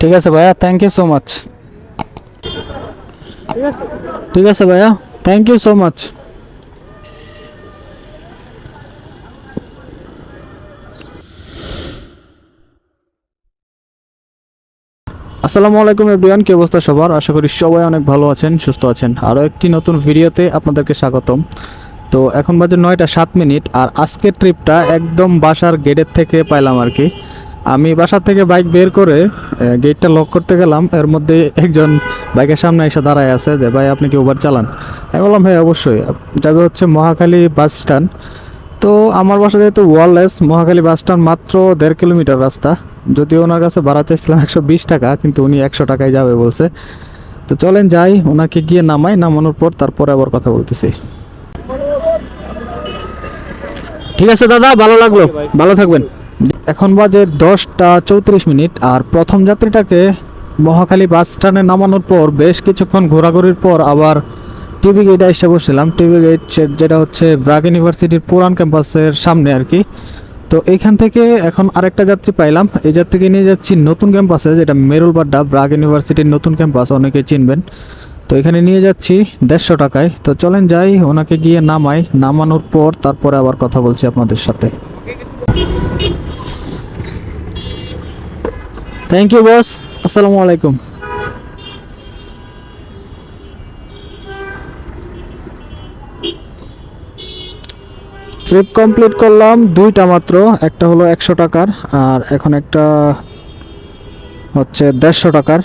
ঠিক আছে? ভাইয়া থ্যাংক ইউ সো মাচ ঠিক আছে ভাইয়া থ্যাংক ইউ সো মাচ আসসালামু আলাইকুম এভরিওয়ান কি অবস্থা সবার? আশা করি সবাই অনেক ভালো আছেন, সুস্থ আছেন। আরও একটি নতুন ভিডিওতে আপনাদেরকে স্বাগতম। তো এখন বাজে নয়টা সাত মিনিট, আর আজকের ট্রিপটা একদম বাসার গেটের থেকে পাইলাম আর কি। আমি বাসা থেকে বাইক বের করে গেটটা লক করতে গেলাম। এর মধ্যে একজন বাইকের সামনে এসে দাঁড়ায় আছে যে, ভাই, আপনি কি উবার চালান? আমি বললাম ভাই অবশ্যই। যাবে হচ্ছে মহাখালী বাস স্ট্যান্ড তো আমার বাসা যেহেতু ওয়ারলেস, মহাখালী বাস স্ট্যান্ড মাত্র দেড় কিলোমিটার রাস্তা। যদিও ওনার কাছে ভাড়া চাইছিলাম একশো বিশ টাকা, কিন্তু উনি একশো টাকায় যাবে বলছে। তো চলেন যাই, ওনাকে গিয়ে নামাই, নামানোর পর তারপরে আবার কথা বলতেছি। ঠিক আছে দাদা, ভালো লাগল। ভালো থাকবেন। এখন বাজে দশটা চৌত্রিশ মিনিট আর প্রথম যাত্রীটাকে মহাখালী বাস স্ট্যান্ডে নামানোর পর বেশ কিছুক্ষণ ঘোরাঘুরির পর আবার টিভি গেটে এসে বসছিলাম। টিভি গেট যেটা হচ্ছে ব্রাক ইউনিভার্সিটির পুরান ক্যাম্পাসের সামনে আর কি। তো এইখান থেকে এখন আরেকটা যাত্রী পাইলাম। এই যাত্রীকে নিয়ে যাচ্ছি নতুন ক্যাম্পাসে, যেটা মেরুলবাড্ডা ব্রাক ইউনিভার্সিটির নতুন ক্যাম্পাস অনেকে চিনবেন। তো এখানে নিয়ে যাচ্ছি দেড়শো টাকায়। তো চলেন যাই, ওনাকে গিয়ে নামাই। নামানোর পর তারপরে আবার কথা বলছি আপনাদের সাথে। থ্যাংক ইউ বস আসসালামু আলাইকুম ট্রিপ কমপ্লিট করলাম দুইটা মাত্র, একটা হলো একশো টাকার আর এখন একটা হচ্ছে দেড়শো টাকার।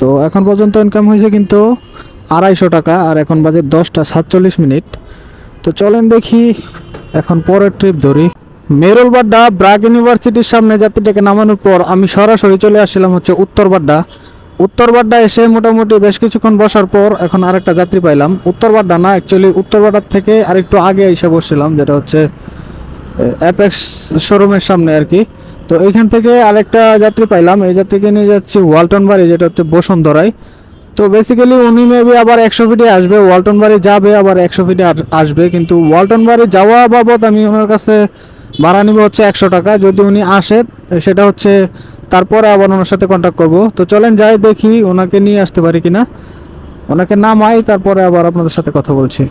তো এখন পর্যন্ত ইনকাম হয়েছে কিন্তু আড়াইশো টাকা আর এখন বাজে দশটা সাতচল্লিশ মিনিট। তো চলেন দেখি এখন পরের ট্রিপ ধরি। মেরুলবাড্ডা ব্রাক ইউনিভার্সিটির সামনে যাত্রীটাকে নামানোর পর আমি সরাসরি চলে আসছিলাম হচ্ছে উত্তরবাড্ডা। উত্তরবাড্যা এসে মোটামুটি বেশ কিছুক্ষণ বসার পর এখন আরেকটা যাত্রী পাইলাম। উত্তরবাড্ডা না অ্যাকচুয়ালি উত্তরবাড্ডার থেকে আরেকটু আগে এসে বসছিলাম, যেটা হচ্ছে অ্যাপেক্স শোরুমের সামনে আর কি তো এইখান থেকে আরেকটা যাত্রী পাইলাম। এই যাত্রীকে নিয়ে যাচ্ছি ওয়ালটন বাড়ি, যেটা হচ্ছে বসুন্ধরায়। তো বেসিক্যালি উনি মেবি আবার একশো ফিটে আসবে, ওয়ালটন বাড়ি যাবে, আবার একশো ফিটে আসবে। কিন্তু ওয়ালটন বাড়ি যাওয়া বাবদ আমি ওনার কাছে ভাড়া নিব হচ্ছে একশো টাকা। যদি উনি আসে, সেটা হচ্ছে তারপরে আবার ওনার সাথে কন্ট্যাক্ট করব। তো চলেন যাই দেখি ওনাকে নিয়ে আসতে পারি কিনা। ওনাকে নামাই, তারপরে আবার আপনাদের সাথে কথা বলছি।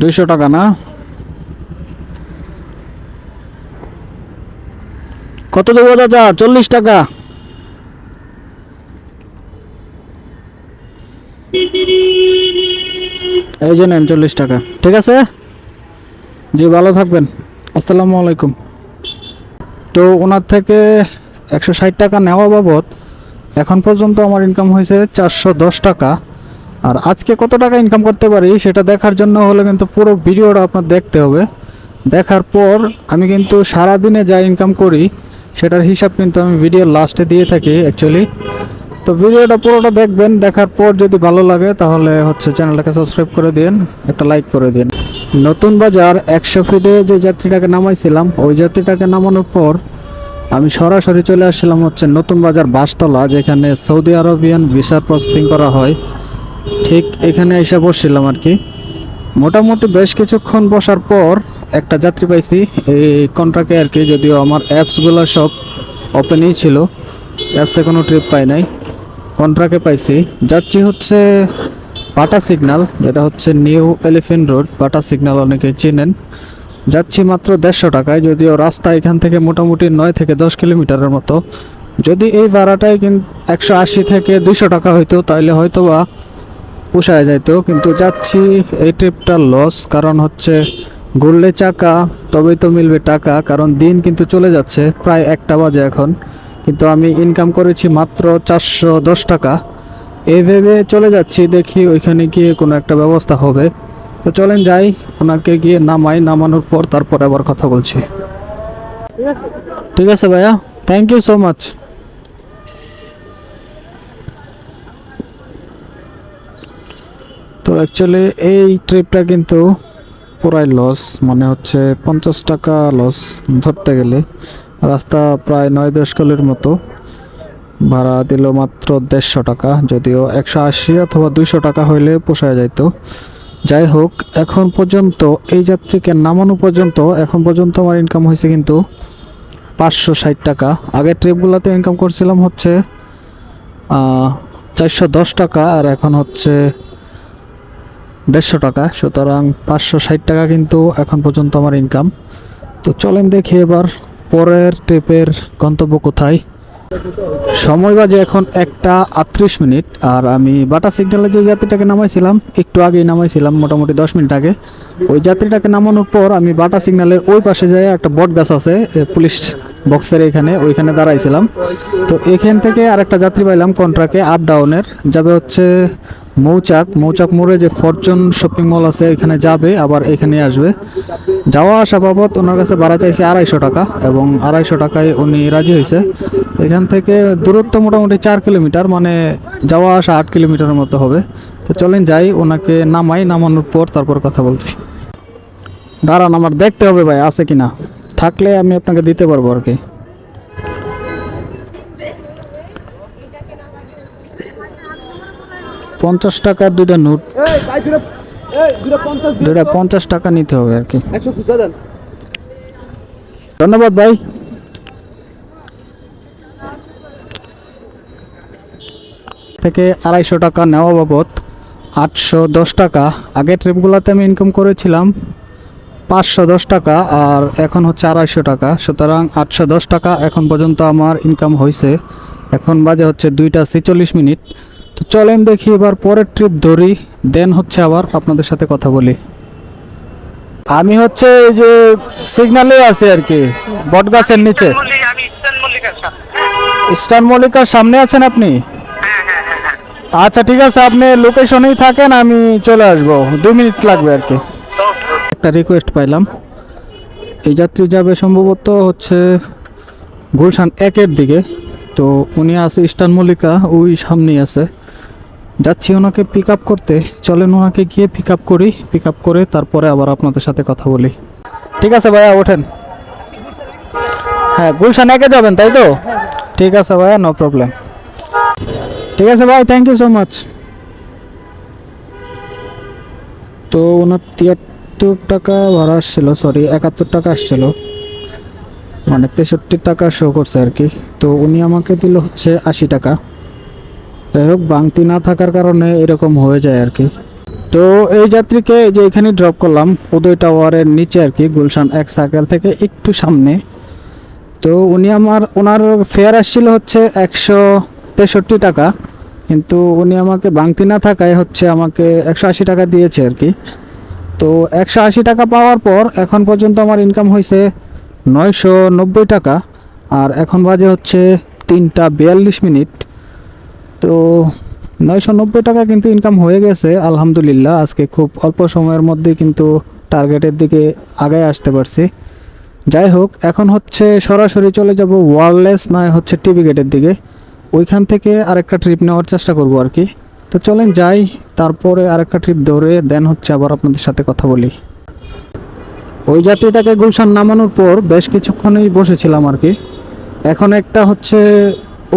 দুইশো টাকা না? কত দেবো দাদা? চল্লিশ টাকা। এই যে নেন চল্লিশ টাকা। ঠিক আছে? জি, ভালো থাকবেন। আসসালামু আলাইকুম। তো ওনার থেকে একশো ষাট টাকা নেওয়া বাবদ এখন পর্যন্ত আমার ইনকাম হয়েছে চারশো দশ টাকা। আর আজকে কত টাকা ইনকাম করতে পারি সেটা দেখার জন্য হলে কিন্তু পুরো ভিডিওটা আপনার দেখতে হবে। দেখার পর আমি কিন্তু সারাদিনে যা ইনকাম করি সেটার হিসাব কিন্তু আমি ভিডিওর লাস্টে দিয়ে থাকি অ্যাকচুয়ালি তো ভিডিওটা পুরোটা দেখবেন, দেখার পর যদি ভালো লাগে, তাহলে হচ্ছে চ্যানেলটাকে সাবস্ক্রাইব করে দিন, একটা লাইক করে দিন। নতুন বাজার একশো ফিটে যে যাত্রীটাকে নামাইছিলাম, ওই যাত্রীটাকে নামানোর পর আমি সরাসরি চলে আসছিলাম হচ্ছে নতুন বাজার বাসতলা, যেখানে সৌদি আরবিয়ান ভিসা প্রসেসিং করা হয়। ঠিক এখানে এসে বসছিলাম আর কি। মোটামুটি বেশ কিছুক্ষণ বসার পর একটা যাত্রী পাইছি, এই কন্ট্রাক্টে আর কি, যদিও আমার অ্যাপসগুলো সব ওপেনই ছিল। অ্যাপসে কোনো ট্রিপ পাই নাই। কন্ট্রাক্টে পাইছি। যাচ্ছি হচ্ছে বাটা সিগন্যাল যেটা হচ্ছে new elephant road Bata signal অনেকে চেনেন। যাচ্ছি মাত্র দেড়শো টাকায়, যদিও রাস্তা এখান থেকে মোটামুটি নয় থেকে দশ কিলোমিটারের মতো। যদি এই ভাড়াটাই কিন্তু একশো আশি থেকে দুইশো টাকা হইতো তাহলে হয়তো বা পোষায় যাইতো। কিন্তু যাচ্ছি এই ট্রিপটা লস কারণ হচ্ছে ঘুরলে চাকা, তবেই তো মিলবে টাকা, কারণ দিন কিন্তু চলে যাচ্ছে, প্রায় একটা বাজে এখন। কিন্তু আমি ইনকাম করেছি মাত্র চারশো দশ টাকা। এই ভেবে চলে যাচ্ছি, দেখি ওইখানে গিয়ে কোনো একটা ব্যবস্থা হবে। তো চলেন যাই, ওনাকে গিয়ে নামাই, নামানোর পর তারপর আবার কথা বলছি। ঠিক আছে ভাইয়া থ্যাংক ইউ সো মাচ তো অ্যাকচুয়ালি এই ট্রিপটা কিন্তু পুরাই লস মানে হচ্ছে পঞ্চাশ টাকা লস ধরতে গেলে। রাস্তা প্রায় নয় দশ কিলোর মতো। ভাড়া দিল মাত্র দেড়শো টাকা, যদিও একশো আশি অথবা দুইশো টাকা হইলে পোষায় যাইতো। যাই হোক, এখন পর্যন্ত এই যাত্রীকে নামানো পর্যন্ত, এখন পর্যন্ত আমার ইনকাম হয়েছে কিন্তু পাঁচশো ষাট টাকা। আগের ট্রিপগুলোতে ইনকাম করছিলাম হচ্ছে চারশো দশ টাকা আর এখন হচ্ছে দেড়শো টাকা। সুতরাং পাঁচশো ষাট টাকা কিন্তু এখন পর্যন্ত আমার ইনকাম তো চলেন দেখি এবার পরের ট্রিপের গন্তব্য কোথায়? সময় বাজে এখন একটা আটত্রিশ মিনিট, আর আমি বাটা সিগন্যালে যে যাত্রীটাকে নামাইছিলাম, একটু আগেই নামাইছিলাম, মোটামুটি দশ মিনিট আগে। ওই যাত্রীটাকে নামানোর পর আমি বাটা সিগন্যালের ওই পাশে যাই একটা বট গাছ আছে পুলিশ বক্সের এখানে, ওইখানে দাঁড়াইছিলাম। তো এখান থেকে আরেকটা যাত্রী পাইলাম কন্ট্রাকে আপ ডাউনের যাবে হচ্ছে মৌচাক মৌচাক মোড়ে যে ফরচুন শপিং মল আছে, এখানে যাবে, আবার এখানে আসবে। যাওয়া আসা বাবদ ওনার কাছে ভাড়া চাইছে আড়াইশো টাকা এবং আড়াইশো টাকায় উনি রাজি হয়েছে। এখান থেকে দূরত্ব মোটামুটি চার কিলোমিটার মানে যাওয়া আসা আট কিলোমিটারের মতো হবে। তো চলেন যাই, ওনাকে নামাই, নামানোর পর তারপর কথা বলছি। দাঁড়ান, আমার দেখতে হবে ভাই, আছে কিনা। থাকলে আমি আপনাকে দিতে পারব আর কি। পঞ্চাশ টাকার দুইটা নোট। দুইটা পঞ্চাশ টাকা নিতে হবে আর কি। ধন্যবাদ ভাই। থেকে আড়াইশো টাকা নেওয়া বাবদ আটশো দশ টাকা। আগের ট্রিপগুলোতে আমি ইনকাম করেছিলাম পাঁচশো দশ টাকা আর এখন হচ্ছে আড়াইশো টাকা। সুতরাং আটশো দশ টাকা এখন পর্যন্ত আমার ইনকাম হয়েছে এখন বাজে হচ্ছে দুইটা ছেচল্লিশ মিনিট। তো চলেন দেখি এবার পরের ট্রিপ ধরি দেন হচ্ছে আবার আপনাদের সাথে কথা বলি। আমি হচ্ছে এই যে সিগনালে আছি আর কি, বটগাছের নিচে। ইস্টার্ন মল্লিকার সামনে আছেন আপনি? আচ্ছা ঠিক আছে, আপনি লোকেশনেই থাকেন, আমি চলে আসব। দুই মিনিট লাগবে আর কি। একটা রিকোয়েস্ট পাইলাম। এই যাত্রী যাবে সম্ভবত হচ্ছে গুলশান একের দিকে। তো উনি আছে ইস্টার্ন মল্লিকা, ওই সামনেই আছে। যাচ্ছি ওনাকে পিক আপ করতে। চলেন ওনাকে গিয়ে পিক আপ করি। পিক আপ করে তারপরে আবার আপনাদের সাথে কথা বলি। ঠিক আছে ভাইয়া, ওঠেন। হ্যাঁ গুলশান একে যাবেন, তাই তো? ঠিক আছে ভাইয়া নো প্রবলেম ঠিক আছে ভাই থ্যাংক ইউ সো মাচ তো ওনার তিয়াত্তর টাকা ভাড়া আসছিল সরি একাত্তর টাকা আসছিল। মানে তেষট্টি টাকা শো করছে আর কি। তো উনি আমাকে দিল হচ্ছে আশি টাকা। যাই হোক, বাংতি না থাকার কারণে এরকম হয়ে যায় আর কি। তো এই যাত্রীকে যে এখানে ড্রপ করলাম, উদয় টাওয়ারের নিচে আর কি, গুলশান এক সার্কেল থেকে একটু সামনে। তো উনি আমার, ওনার ফেয়ার আসছিল হচ্ছে একশো তেষট্টি টাকা, কিন্তু উনি আমাকে বাংতি না থাকায় হচ্ছে আমাকে একশো আশি টাকা দিয়েছে আর কি। তো একশো আশি টাকা পাওয়ার পর এখন পর্যন্ত আমার ইনকাম হয়েছে নয়শো নব্বই টাকা, আর এখন বাজে হচ্ছে তিনটা বিয়াল্লিশ মিনিট। তো নয়শো নব্বই টাকা কিন্তু ইনকাম হয়ে গেছে, আলহামদুলিল্লাহ। আজকে খুব অল্প সময়ের মধ্যে কিন্তু টার্গেটের দিকে আগায় আসতে পারছি। যাই হোক, এখন হচ্ছে সরাসরি চলে যাব ওয়ারলেস নয় হচ্ছে টিভি গেটের দিকে। ওইখান থেকে আরেকটা ট্রিপ নেওয়ার চেষ্টা করব আর কি। তো চলেন যাই, তারপরে আরেকটা ট্রিপ ধরে দেন হচ্ছে আবার আপনাদের সাথে কথা বলি। ওই যাত্রীটাকে গুলশান নামানোর পর বেশ কিছুক্ষণই বসেছিলাম আর কি। এখন একটা হচ্ছে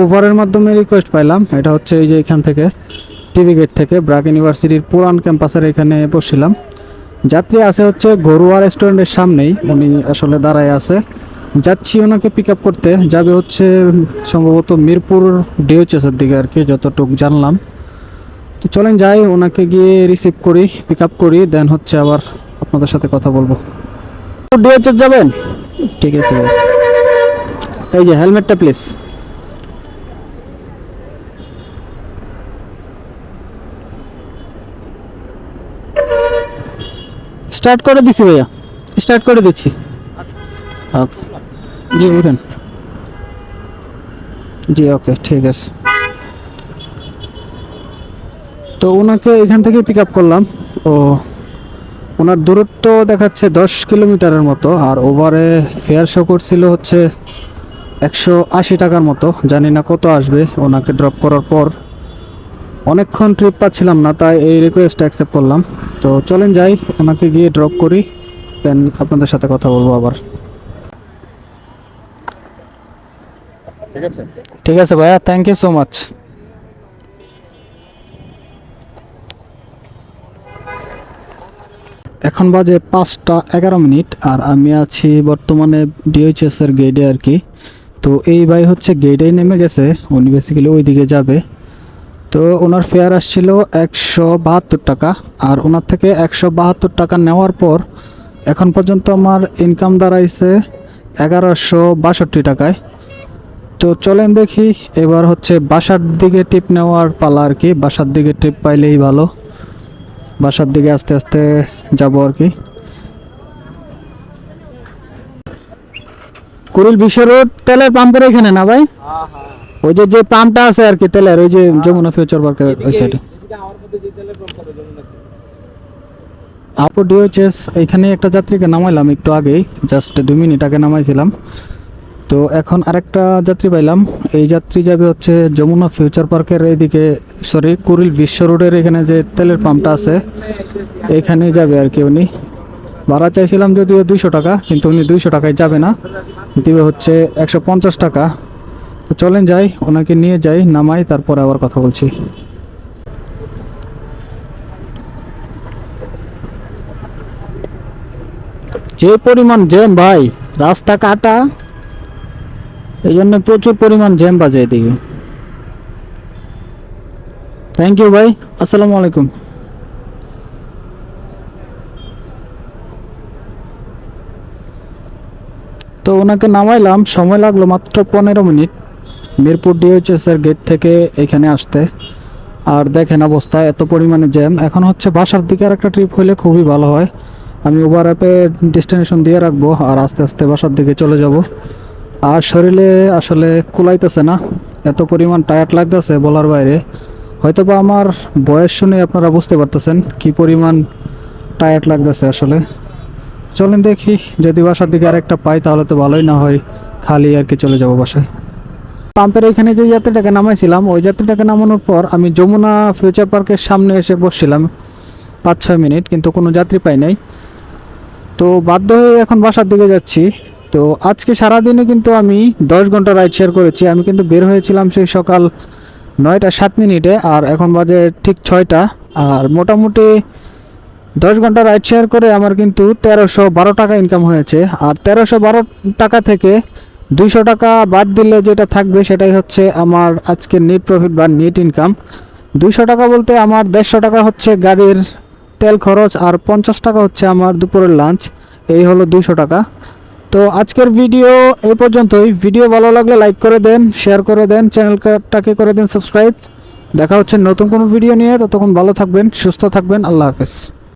ওভারের মাধ্যমে রিকোয়েস্ট পাইলাম। এটা হচ্ছে এই যে এখান থেকে টিভি গেট থেকে, ব্রাক ইউনিভার্সিটির পুরান ক্যাম্পাসের এখানে বসছিলাম। যাত্রী আছে হচ্ছে ঘরোয়া রেস্টুরেন্টের সামনেই, উনি আসলে দাঁড়ায় আছে। যাচ্ছি ওনাকে পিক আপ করতে, যাবে হচ্ছে সম্ভবত মিরপুর ডিওচেসের দিকে আর কি, যতটুক জানলাম। তো চলেন যাই, ওনাকে গিয়ে রিসিভ করি পিক আপ করি দেন হচ্ছে আবার আপনাদের সাথে কথা বলব। ডিওচেস যাবেন? ঠিক আছে এই যে হেলমেটটা প্লিজ স্টার্ট করে দিছি ভাইয়া। স্টার্ট করে দিচ্ছি। ওকে। জি উঠেন। জি ওকে ঠিক আছে। তো ওনাকে এখান থেকে পিক আপ করলাম। ও ওনার দূরত্ব দেখাচ্ছে দশ কিলোমিটারের মতো আর ওভারে ফেয়ার শো করছিল হচ্ছে একশো আশি টাকার মতো। জানি না কত আসবে ওনাকে ড্রপ করার পর। অনেকক্ষণ ট্রিপ পাচ্ছিলাম না তাই এই রিকোয়েস্ট অ্যাকসেপ্ট করলাম। তো চলেন যাই ওনাকে গিয়ে ড্রপ করি দেন আপনাদের সাথে কথা বলব আবার। ঠিক আছে? ঠিক আছে ভাইয়া থ্যাংক ইউ সো মাচ এখন বাজে পাঁচটা এগারো মিনিট আর আমি আছি বর্তমানে ডিএইচএস এর গেটে আর কি। তো এই ভাই হচ্ছে গেটেই নেমে গেছে উনি বেসিক্যালি ওই দিকে যাবে। তো ওনার ফেয়ার আসছিল একশো বাহাত্তর টাকা। আর ওনার থেকে একশো বাহাত্তর টাকা নেওয়ার পর এখন পর্যন্ত আমার ইনকাম দাঁড়াইছে এগারোশো বাষট্টি টাকায়। তো চলেন দেখি, এবার হচ্ছে বাসার দিকে টিপ নেওয়ার পালা আর কি। বাসার দিকে টিপ পাইলেই ভালো। বাসার দিকে আস্তে আস্তে যাব আর কি। কুড়িল বিশ্ব রোড তেলের পাম্পের এখানে না ভাই? ওই যে যে পাম্পটা আছে আর কি তেলের ওই যে যমুনা ফিউচার পার্কের ওই সাইডে আপু ডিওচেস এখানে একটা যাত্রীকে নামাইলাম একটু আগেই জাস্ট দু মিনিট আগে নামাইছিলাম। তো এখন আরেকটা যাত্রী পাইলাম এই যাত্রী যাবে হচ্ছে যমুনা ফিউচার পার্কের এইদিকে সরি কুড়িল বিশ্ব রোডের এখানে যে তেলের পাম্পটা আছে এখানেই যাবে আর কি উনি। ভাড়া চাইছিলাম যদিও দুইশো টাকা কিন্তু উনি দুইশো টাকায় যাবে না। দিবে হচ্ছে একশো পঞ্চাশ টাকা। তো চলেন যাই, ওনাকে নিয়ে যাই, নামাই, তারপরে আবার কথা বলছি। যে পরিমাণ জ্যাম ভাই, রাস্তা কাটা এই জন্য প্রচুর পরিমাণ জ্যাম বাজে এদিকে। থ্যাংক ইউ ভাই, আসসালামু আলাইকুম। তো ওনাকে নামাইলাম, সময় লাগল মাত্র পনেরো মিনিট। মিরপুর ডিওএইচএসের গেট থেকে এখানে আসতে। আর দেখেন অবস্থা, এত পরিমাণে জ্যাম এখন হচ্ছে বাসার দিকে আর একটা ট্রিপ হলে খুবই ভালো হয়। আমি ওভার অ্যাপে ডেস্টিনেশন দিয়ে রাখব আর আস্তে আস্তে বাসার দিকে চলে যাব। আর শরীরে আসলে কুলাইতেছে না। এত পরিমাণ টায়ার্ড লাগতেছে বলার বাইরে। হয়তো বা আমার বয়স শুনে আপনারা বুঝতে পারতেছেন কি পরিমাণ টায়ার্ড লাগতেছে আসলে। চলেন দেখি, যদি বাসার দিকে আরেকটা পাই তাহলে তো ভালোই, না হয় খালি আর কি চলে যাব বাসায়। পাম্পের এখানে যে যাত্রীটাকে নামাইছিলাম, ওই যাত্রীটাকে নামানোর পর আমি যমুনা ফিউচার পার্কের সামনে এসে বসছিলাম পাঁচ ছয় মিনিট, কিন্তু কোনো যাত্রী পাই নাই। তো বাধ্য হয়ে এখন বাসার দিকে যাচ্ছি। তো আজকে সারাদিনে কিন্তু আমি দশ ঘণ্টা রাইড শেয়ার করেছি। আমি কিন্তু বের হয়েছিলাম সেই সকাল নয়টা সাত মিনিটে, আর এখন বাজে ঠিক ছয়টা। আর মোটামুটি দশ ঘণ্টা রাইড শেয়ার করে আমার কিন্তু তেরোশো বারো টাকা ইনকাম হয়েছে। আর তেরোশো বারো টাকা থেকে দুইশো টাকা বাদ দিলে যেটা থাকবে সেটাই হচ্ছে আমার আজকে নেট প্রফিট বা নেট ইনকাম দুইশো টাকা বলতে আমার দেড়শো টাকা হচ্ছে গাড়ির তেল খরচ আর পঞ্চাশ টাকা হচ্ছে আমার দুপুরের লাঞ্চ এই হলো দুশো টাকা। তো আজকের ভিডিও এ পর্যন্তই। ভিডিও ভালো লাগলে লাইক করে দেন শেয়ার করে দেন চ্যানেলটাকে করে দেন সাবস্ক্রাইব দেখা হচ্ছে নতুন কোনো ভিডিও নিয়ে। ততক্ষণ ভালো থাকবেন, সুস্থ থাকবেন। আল্লাহ হাফেজ।